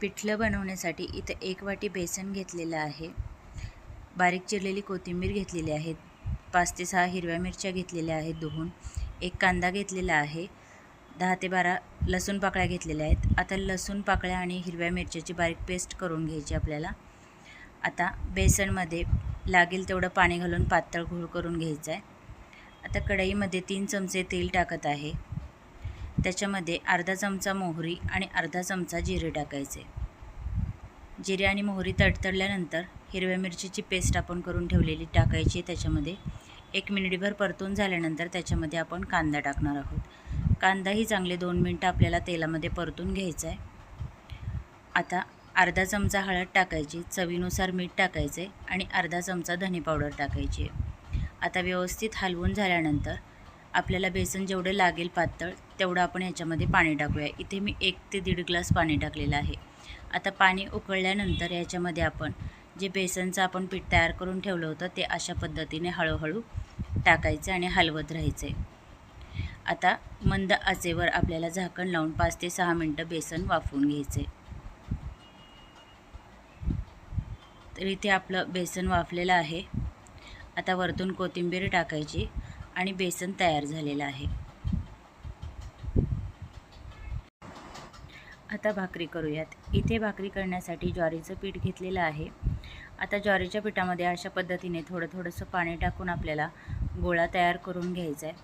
पिठलं बनवण्यासाठी इथं एक वाटी बेसन घेतलेलं आहे. बारीक चिरलेली कोथिंबीर घेतलेली आहे. पाच ते सहा हिरव्या मिरच्या घेतलेल्या आहेत दोहून एक कांदा घेतलेला आहे. दहा ते बारा लसूण पाकळ्या घेतलेल्या आहेत. आता लसूण पाकळ्या आणि हिरव्या मिरच्याची बारीक पेस्ट करून घ्यायची आपल्याला. आता बेसनमध्ये लागेल तेवढं पाणी घालून पातळ घोळ करून घ्यायचं आहे आता कढईमध्ये तीन चमचे तेल टाकत आहे. त्याच्यामध्ये अर्धा चमचा मोहरी आणि अर्धा चमचा जिरे टाकायचे. जिरे आणि मोहरी तडतडल्यानंतर हिरव्या मिरचीची पेस्ट आपण करून ठेवलेली टाकायची. त्याच्यामध्ये एक मिनिटभर परतून झाल्यानंतर त्याच्यामध्ये आपण कांदा टाकणार आहोत. कांदाही चांगले दोन मिनटं आपल्याला तेलामध्ये परतून घ्यायचा आहे. आता अर्धा चमचा हळद टाकायची चवीनुसार मीठ टाकायचे आणि अर्धा चमचा धने पावडर टाकायची आता व्यवस्थित हलवून झाल्यानंतर आपल्याला बेसन जेवढं लागेल पातळ तेवढं आपण ह्याच्यामध्ये पाणी टाकूया. इथे मी एक ते दीड ग्लास पाणी टाकलेलं आहे. आता पाणी उकळल्यानंतर याच्यामध्ये आपण जे बेसनचं आपण पीठ तयार करून ठेवलं होतं ते अशा पद्धतीने हळूहळू टाकायचे आणि हलवत राहायचे आता मंद आचेवर आपल्याला झाकण लावून पाच ते सहा मिनटं बेसन वाफवून घ्यायचे तर इथे आपलं बेसन वाफलेलं आहे. आता वरतून कोथिंबीर टाकायची. आणि बेसन तयार झालेलं आहे. आता भाकरी करूयात. इथे भाकरी करण्यासाठी ज्वारीचं पीठ घेतलेलं आहे. आता ज्वारीच्या पिठामध्ये अशा पद्धतीने थोडं थोडंसं पाणी टाकून आपल्याला गोळा तयार करून घ्यायचा आहे.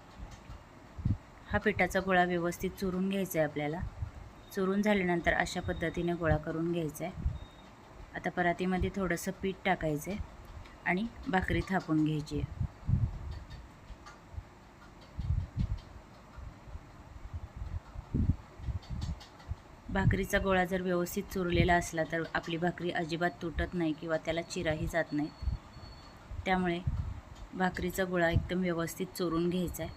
हा पिठाचा गोळा व्यवस्थित चुरून घ्यायचा आहे आपल्याला. चुरून झाल्यानंतर अशा पद्धतीने गोळा करून घ्यायचा आहे. आता परातीमध्ये थोडंसं पीठ टाकायचं आहे आणि भाकरी थापून घ्यायची आहे. भाकरीचा गोळा जर व्यवस्थित चुरलेला असला तर आपली भाकरी अजिबात तुटत नाही किंवा त्याला चिराही जात नाही. त्यामुळे भाकरीचा गोळा एकदम व्यवस्थित चोरून घ्यायचा आहे.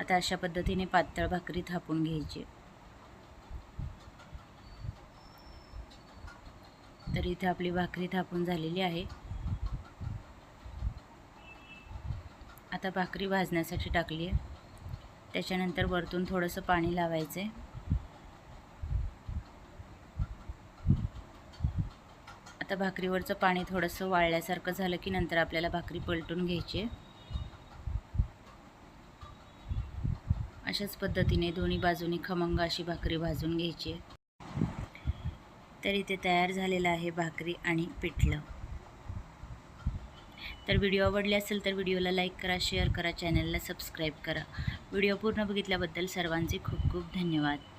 आता अशा पद्धतीने पातळ भाकरी थापून घ्यायची. तर इथे आपली भाकरी थापून झालेली आहे. आता भाकरी भाजण्यासाठी टाकली आहे. त्याच्यानंतर वरतून थोडंसं पाणी लावायचं आहे आता भाकरीवरचं पाणी थोडंसं वाळल्यासारखं झालं की नंतर आपल्याला भाकरी पलटून घ्यायची अशाच पद्धतीने दोन्ही बाजूनी खमंग अशी भाकरी भाजून घ्यायची आहे. तर इथे तयार झालेलं आहे भाकरी आणि पिठलं. तर व्हिडिओ आवडले असेल तर व्हिडिओला लाईक करा शेअर करा चॅनलला सबस्क्राईब करा. व्हिडिओ पूर्ण बघितल्याबद्दल सर्वांचे खूप खूप धन्यवाद.